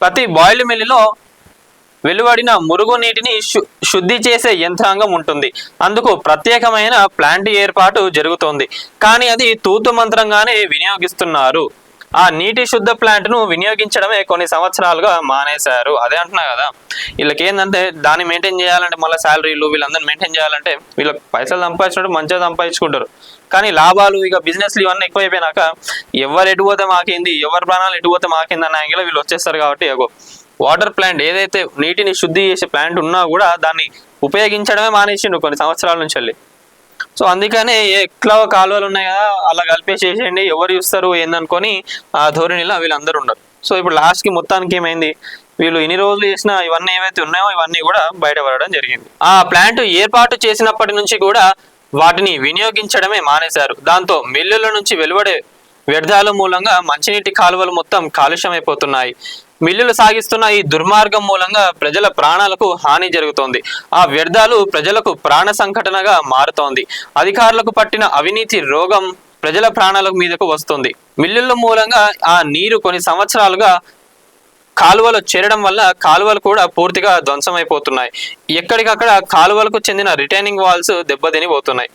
ప్రతి బాయిల్ మిల్లులో వెలువడిన మురుగు నీటిని శుద్ధి చేసే యంత్రాంగం ఉంటుంది. అందుకు ప్రత్యేకమైన ప్లాంట్ ఏర్పాటు జరుగుతోంది. కానీ అది తూతు మంత్రంగానే వినియోగిస్తున్నారు. ఆ నీటి శుద్ధ ప్లాంట్ను వినియోగించడమే కొన్ని సంవత్సరాలుగా మానేశారు. అదే అంటున్నా కదా వీళ్ళకి ఏంటంటే దాన్ని మెయింటైన్ చేయాలంటే మళ్ళీ శాలరీలు వీళ్ళందరినీ మెయింటైన్ చేయాలంటే వీళ్ళకి పైసలు సంపాదించినట్టు మంచిగా సంపాదించుకుంటారు. కానీ లాభాలు ఇక బిజినెస్లు ఇవన్నీ ఎక్కువైపోయినాక ఎవరు ఎటు పోతే మాకేంది ఎవరి ప్రాణాలు ఎటు పోతే మాకేంది అన్న యాంగిల్ వీళ్ళు వచ్చేస్తారు కాబట్టి ఎగో వాటర్ ప్లాంట్ ఏదైతే నీటిని శుద్ధి చేసే ప్లాంట్ ఉన్నా కూడా దాన్ని ఉపయోగించడమే మానేసిండు కొన్ని సంవత్సరాల నుంచి వెళ్ళి. సో అందుకనే ఎట్లా కాలువలు ఉన్నాయి కదా అలా కలిపేసేసేయండి ఎవరు చూస్తారు ఏందనుకొని ఆ ధోరణిలో వీళ్ళందరూ ఉన్నారు సో ఇప్పుడు లాస్ట్కి మొత్తానికి ఏమైంది? వీళ్ళు ఇన్ని రోజులు చేసిన ఇవన్నీ ఏవైతే ఉన్నాయో ఇవన్నీ కూడా బయటపడడం జరిగింది. ఆ ప్లాంట్ ఏర్పాటు చేసినప్పటి నుంచి కూడా వాటిని వినియోగించడమే మానేశారు. దాంతో మిల్లుల నుంచి వెలువడే వ్యర్థాల మూలంగా మంచినీటి కాలువలు మొత్తం కాలుష్యమైపోతున్నాయి. మిల్లులు సాగిస్తున్న ఈ దుర్మార్గం మూలంగా ప్రజల ప్రాణాలకు హాని జరుగుతోంది. ఆ వ్యర్థాలు ప్రజలకు ప్రాణ సంఘటనగా మారుతోంది. అధికారులకు పట్టిన అవినీతి రోగం ప్రజల ప్రాణాల మీదకు వస్తుంది. మిల్లుల మూలంగా ఆ నీరు కొన్ని సంవత్సరాలుగా కాలువలు చేరడం వల్ల కాలువలు కూడా పూర్తిగా ధ్వంసమైపోతున్నాయి. ఎక్కడికక్కడ కాలువలకు చెందిన రిటైనింగ్ వాల్స్ దెబ్బతిని పోతున్నాయి